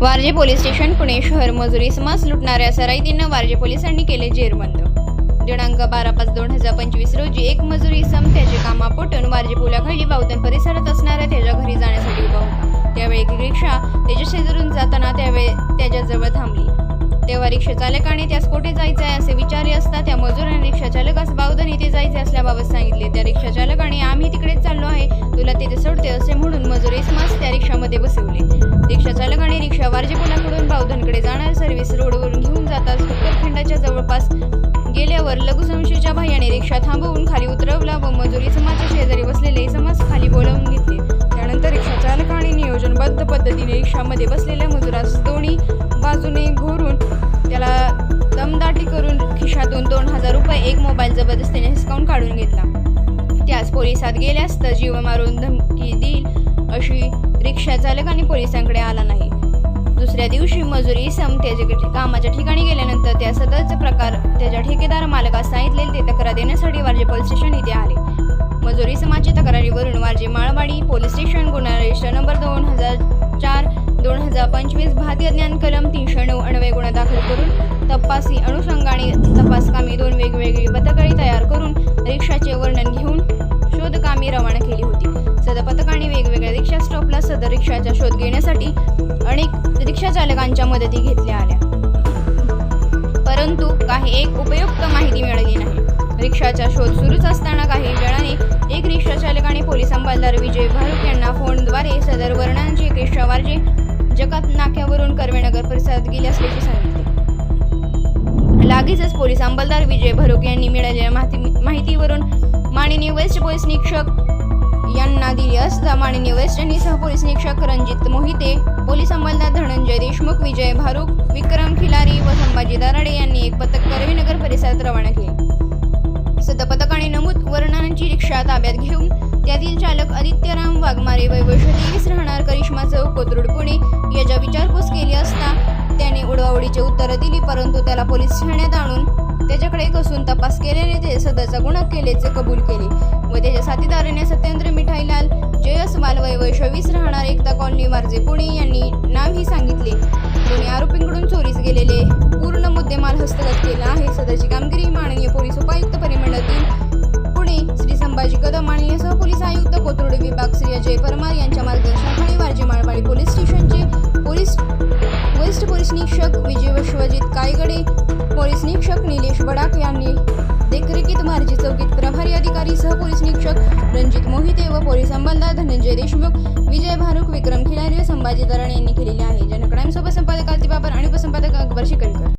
Warje police station Pune शहर. मजुरी समास लुटणाऱ्या सराईतीनं वारजे पोलिसांनी केले जेरबंद. दिनांक बारा पाच दोन हजार पंचवीस रोजी एक मजुरी सम त्याचे कामापोटून वारजे पुलाखाली बावधन परिसरात असणाऱ्या त्याच्या घरी जाण्यासाठी उभा होता. त्यावेळी एक रिक्षा त्याच्या शेजारून जाताना त्यावेळी त्याच्याजवळ थांबली. तेव्हा रिक्षा चालकाने त्यास कोठे जायचे आहे असे विचारले असता त्या मजुराने रिक्षा चालकास बावधन येथे जायचे असल्याबाबत सांगितले. त्या रिक्षा चालकाने आम्ही तिकडेच चाललो आहे. तुला तिथे सोडते असे म्हणून मजुरीस मास त्या रिक्षामध्ये बसवले. चालकाने पुलाकडून बावधनकडे जाणाऱ्या सर्व्हिस रोडवरून घेऊन जाताच उत्तरखंडाच्या जवळपास गेल्यावर लघुसंशयच्या भयाने रिक्षा थांबवून खाली उतरवला व मजुरी समाजाच्या शेजारी बसलेले समाज खाली बोलावून घेतले. त्यानंतर रिक्षा चालकाने नियोजनबद्ध पद्धतीने रिक्षामध्ये बसलेल्या मजुरास दोन्ही बाजूने घोरून त्याला दमदाटी करून खिशातून दोन हजार रुपये एक मोबाईल जबरदस्तीने हिसकावून काढून घेतला. त्यास पोलिसात गेल्यास तर जीव मारून धमकी देईल अशी रिक्षा आणि पोलिसांकडे आला नाही. दुसऱ्या दिवशी मजुरी इसम त्याच्या कामाच्या ठिकाणी गेल्यानंतर त्या सदरचे प्रकार त्याच्या ठेकेदार मालकास सांगितलेले ते तक्रार देण्यासाठी वारजे पोलीस स्टेशन इथे आले. मजुरी समाजच्या तक्रारीवरून वारजे माळवाडी पोलीस स्टेशन गुन्हा रजिस्टर नंबर दोन हजार चार दोन हजार पंचवीस भारतीय ज्ञान कलम तीनशे नऊ अणवे गुन्हा दाखल करून तपासी अनुषंगाने तपास कामी दोन वेगवेगळी पथकाळी तयार करून रिक्षाचे वर्णन घेऊन शोधकामी रवाना केली होती. रिक्षा सदर रिक्षाचा शोध घेण्यासाठी अनेक रिक्षा चालकांच्या मदती घेतल्या आल्या. परंतु काही एक उपयुक्त माहिती मिळाली नाही. रिक्षाचा शोध सुरूच असताना काही जणांनी एक रिक्षा चालकाने पोलीस अंमलदार विजय भारूक यांना फोनद्वारे सदर वर्णांची एक रिक्षा वारजे जगात नाक्यावरून कर्वेनगर परिसरात गेली असल्याचे सांगितले. लागेचच पोलीस अंमलदार विजय भरोक यांनी मिळालेल्या माहिती माहितीवरून माननीय वेस्ट पोलीस निरीक्षक यांना दिली असता माननीय वेस्ट यांनी सहपोलीस निरीक्षक रणजित मोहिते पोलीस अंमलदार धनंजय देशमुख विजय भारूक विक्रम खिलारी व संभाजी दराडे यांनी एक पथक कर्वेनगर परिसरात रवाना केले. सद पथकाने नमूद वर्णनांची रिक्षा ताब्यात घेऊन त्यातील चालक आदित्यराम वाघमारे वय वर्ष तेवीस राहणार करिश्मा चौक कोथरूड पुणे याच्या विचारपूस केली असता त्याने उडवाउडीचे उत्तरं दिली परंतु त्याला पोलीस ठाण्यात आणून त्याच्याकडे कसून तपास केल्याने ते सदरचा गुन्हा केल्याचे कबूल केले. व त्याच्या साथीदाराने सत्येंद्र मिठाईलाल जयस्वाल वय वैशवीस वीस राहणार एकता कॉलनी वारजे पुणे यांनी नावही सांगितले. दोन्ही आरोपींकडून चोरीस गेलेले पूर्ण मुद्देमाल हस्तगत केला आहे. सदरची कामगिरी माननीय पोलीस उपायुक्त परिमंडळ तीन पुणे श्री संभाजी कदम माननीय सहपोलीस आयुक्त कोथरूड विभाग श्री अजय परमार यांच्या वरिष्ठ पोलीस निरीक्षक विजय विश्वजित कायगडे पोलीस निरीक्षक निलेश बडाक यांनी देखरेखीत मार्जी चौकीत प्रभारी अधिकारी सहपोलीस निरीक्षक रणजित मोहिते व पोलीस अंमलदार धनंजय देशमुख विजय भारूक विक्रम खिलारी व संभाजी दराणे यांनी केलेले आहे. जनक्राईम सोबत संपादक अल्तिबापर बाबर आणि उपसंपादक अकबर शिकलकर